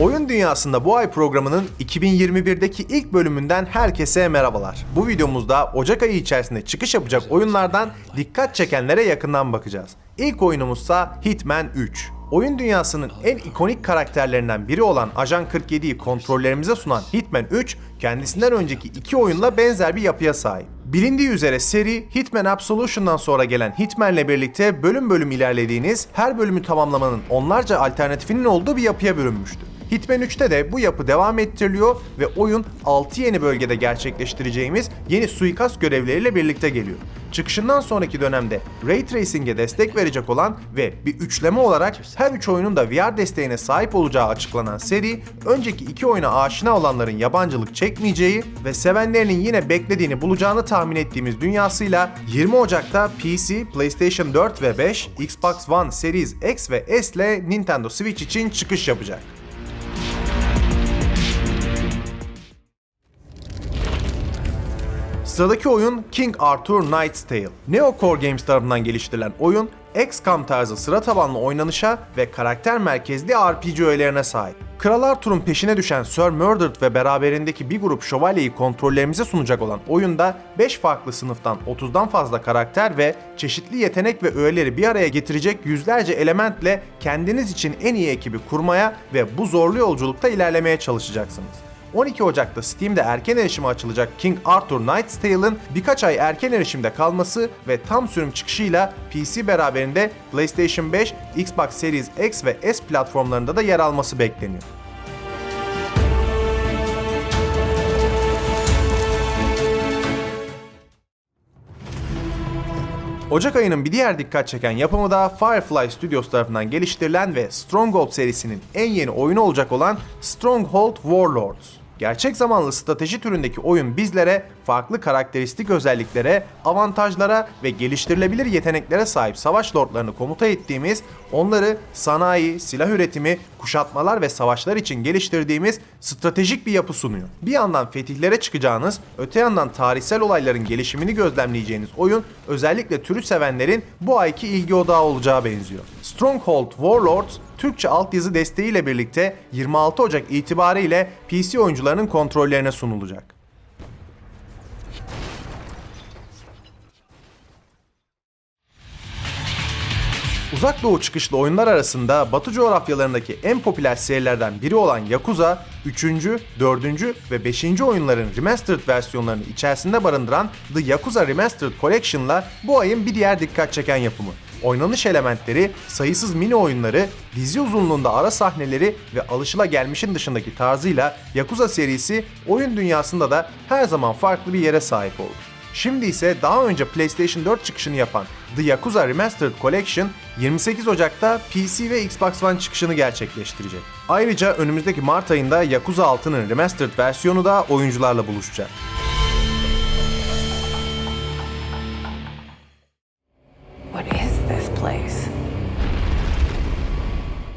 Oyun Dünyasında bu ay programının 2021'deki ilk bölümünden herkese merhabalar. Bu videomuzda Ocak ayı içerisinde çıkış yapacak oyunlardan dikkat çekenlere yakından bakacağız. İlk oyunumuzsa Hitman 3. Oyun dünyasının en ikonik karakterlerinden biri olan Ajan 47'yi kontrollerimize sunan Hitman 3, kendisinden önceki iki oyunla benzer bir yapıya sahip. Bilindiği üzere seri Hitman Absolution'dan sonra gelen Hitman'le birlikte bölüm bölüm ilerlediğiniz, her bölümü tamamlamanın onlarca alternatifinin olduğu bir yapıya bürünmüştü. Hitman 3'te de bu yapı devam ettiriliyor ve oyun 6 yeni bölgede gerçekleştireceğimiz yeni suikast görevleriyle birlikte geliyor. Çıkışından sonraki dönemde Ray Tracing'e destek verecek olan ve bir üçleme olarak her üç oyunun da VR desteğine sahip olacağı açıklanan seri, önceki iki oyuna aşina olanların yabancılık çekmeyeceği ve sevenlerinin yine beklediğini bulacağını tahmin ettiğimiz dünyasıyla 20 Ocak'ta PC, PlayStation 4 ve 5, Xbox One Series X ve S ile Nintendo Switch için çıkış yapacak. Sıradaki oyun King Arthur Knight's Tale. Neo Core Games tarafından geliştirilen oyun, XCOM tarzı sıra tabanlı oynanışa ve karakter merkezli RPG öğelerine sahip. Kral Arthur'un peşine düşen Sir Mordred ve beraberindeki bir grup şövalyeyi kontrollerimize sunacak olan oyunda 5 farklı sınıftan 30'dan fazla karakter ve çeşitli yetenek ve öğeleri bir araya getirecek yüzlerce elementle kendiniz için en iyi ekibi kurmaya ve bu zorlu yolculukta ilerlemeye çalışacaksınız. 12 Ocak'ta Steam'de erken erişime açılacak King Arthur Knight's Tale'ın birkaç ay erken erişimde kalması ve tam sürüm çıkışıyla PC beraberinde PlayStation 5, Xbox Series X ve S platformlarında da yer alması bekleniyor. Ocak ayının bir diğer dikkat çeken yapımı da Firefly Studios tarafından geliştirilen ve Stronghold serisinin en yeni oyunu olacak olan Stronghold Warlords. Gerçek zamanlı strateji türündeki oyun bizlere farklı karakteristik özelliklere, avantajlara ve geliştirilebilir yeteneklere sahip savaş lordlarını komuta ettiğimiz, onları sanayi, silah üretimi, kuşatmalar ve savaşlar için geliştirdiğimiz stratejik bir yapı sunuyor. Bir yandan fetihlere çıkacağınız, öte yandan tarihsel olayların gelişimini gözlemleyeceğiniz oyun özellikle türü sevenlerin bu ayki ilgi odağı olacağı benziyor. Stronghold Warlords Türkçe altyazı desteğiyle birlikte 26 Ocak itibariyle PC oyuncularının kontrollerine sunulacak. Uzak Doğu çıkışlı oyunlar arasında Batı coğrafyalarındaki en popüler serilerden biri olan Yakuza, 3. 4. ve 5. oyunların remastered versiyonlarını içerisinde barındıran The Yakuza Remastered Collection'la bu ayın bir diğer dikkat çeken yapımı. Oynanış elementleri, sayısız mini oyunları, dizi uzunluğunda ara sahneleri ve alışılagelmişin dışındaki tarzıyla Yakuza serisi oyun dünyasında da her zaman farklı bir yere sahip oldu. Şimdi ise daha önce PlayStation 4 çıkışını yapan The Yakuza Remastered Collection 28 Ocak'ta PC ve Xbox One çıkışını gerçekleştirecek. Ayrıca önümüzdeki Mart ayında Yakuza 6'nın remastered versiyonu da oyuncularla buluşacak.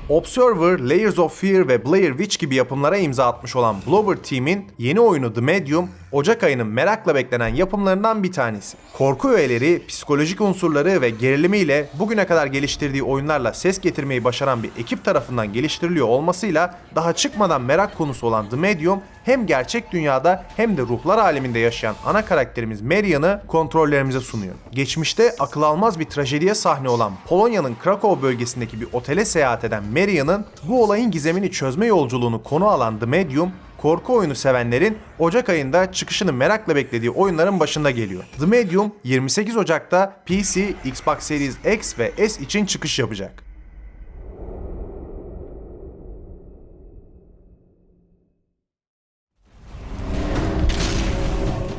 Observer, Layers of Fear ve Blair Witch gibi yapımlara imza atmış olan Blover Team'in yeni oyunu The Medium, Ocak ayının merakla beklenen yapımlarından bir tanesi. Korku öğeleri, psikolojik unsurları ve gerilimiyle bugüne kadar geliştirdiği oyunlarla ses getirmeyi başaran bir ekip tarafından geliştiriliyor olmasıyla daha çıkmadan merak konusu olan The Medium, hem gerçek dünyada hem de ruhlar aleminde yaşayan ana karakterimiz Marian'ı kontrollerimize sunuyor. Geçmişte akıl almaz bir trajediye sahne olan Polonya'nın Krakow bölgesindeki bir otele seyahat eden Marian'ın bu olayın gizemini çözme yolculuğunu konu alan The Medium, korku oyunu sevenlerin Ocak ayında çıkışını merakla beklediği oyunların başında geliyor. The Medium 28 Ocak'ta PC, Xbox Series X ve S için çıkış yapacak.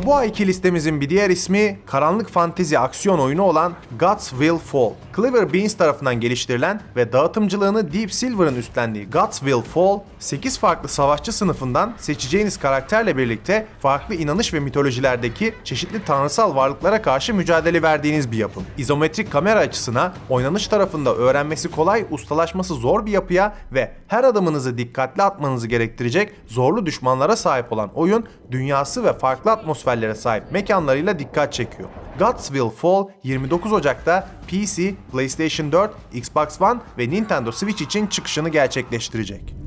Bu ayki listemizin bir diğer ismi karanlık fantezi aksiyon oyunu olan Gods Will Fall. Clever Beans tarafından geliştirilen ve dağıtımcılığını Deep Silver'ın üstlendiği Gods Will Fall, 8 farklı savaşçı sınıfından seçeceğiniz karakterle birlikte farklı inanış ve mitolojilerdeki çeşitli tanrısal varlıklara karşı mücadele verdiğiniz bir yapım. İzometrik kamera açısına, oynanış tarafında öğrenmesi kolay, ustalaşması zor bir yapıya ve her adımınızı dikkatli atmanızı gerektirecek zorlu düşmanlara sahip olan oyun, dünyası ve farklı atmosferlere sahip mekanlarıyla dikkat çekiyor. Gods Will Fall 29 Ocak'ta PC, PlayStation 4, Xbox One ve Nintendo Switch için çıkışını gerçekleştirecek.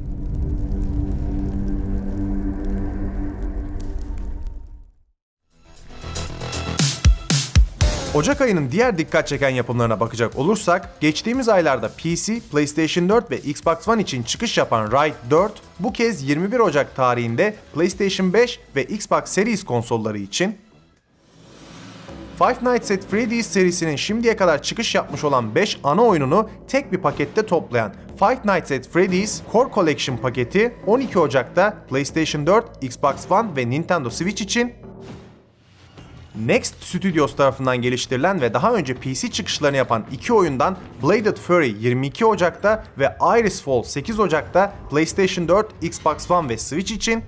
Ocak ayının diğer dikkat çeken yapımlarına bakacak olursak, geçtiğimiz aylarda PC, PlayStation 4 ve Xbox One için çıkış yapan Ride 4, bu kez 21 Ocak tarihinde PlayStation 5 ve Xbox Series konsolları için, Five Nights at Freddy's serisinin şimdiye kadar çıkış yapmış olan 5 ana oyununu tek bir pakette toplayan Five Nights at Freddy's Core Collection paketi 12 Ocak'ta PlayStation 4, Xbox One ve Nintendo Switch için Next Studios tarafından geliştirilen ve daha önce PC çıkışlarını yapan iki oyundan Bladed Fury 22 Ocak'ta ve Iris Fall 8 Ocak'ta PlayStation 4, Xbox One ve Switch için.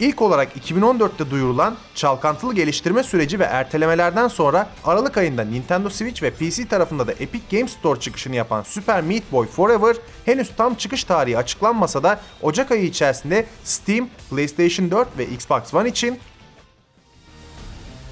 İlk olarak 2014'te duyurulan çalkantılı geliştirme süreci ve ertelemelerden sonra Aralık ayında Nintendo Switch ve PC tarafında da Epic Games Store çıkışını yapan Super Meat Boy Forever henüz tam çıkış tarihi açıklanmasa da Ocak ayı içerisinde Steam, PlayStation 4 ve Xbox One için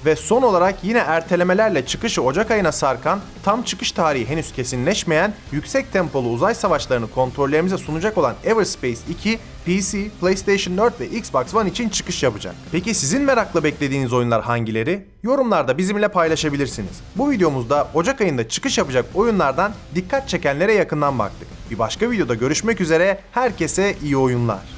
ve son olarak yine ertelemelerle çıkışı Ocak ayına sarkan, tam çıkış tarihi henüz kesinleşmeyen, yüksek tempolu uzay savaşlarını kontrollerimize sunacak olan Everspace 2, PC, PlayStation 4 ve Xbox One için çıkış yapacak. Peki sizin merakla beklediğiniz oyunlar hangileri? Yorumlarda bizimle paylaşabilirsiniz. Bu videomuzda Ocak ayında çıkış yapacak oyunlardan dikkat çekenlere yakından baktık. Bir başka videoda görüşmek üzere, herkese iyi oyunlar.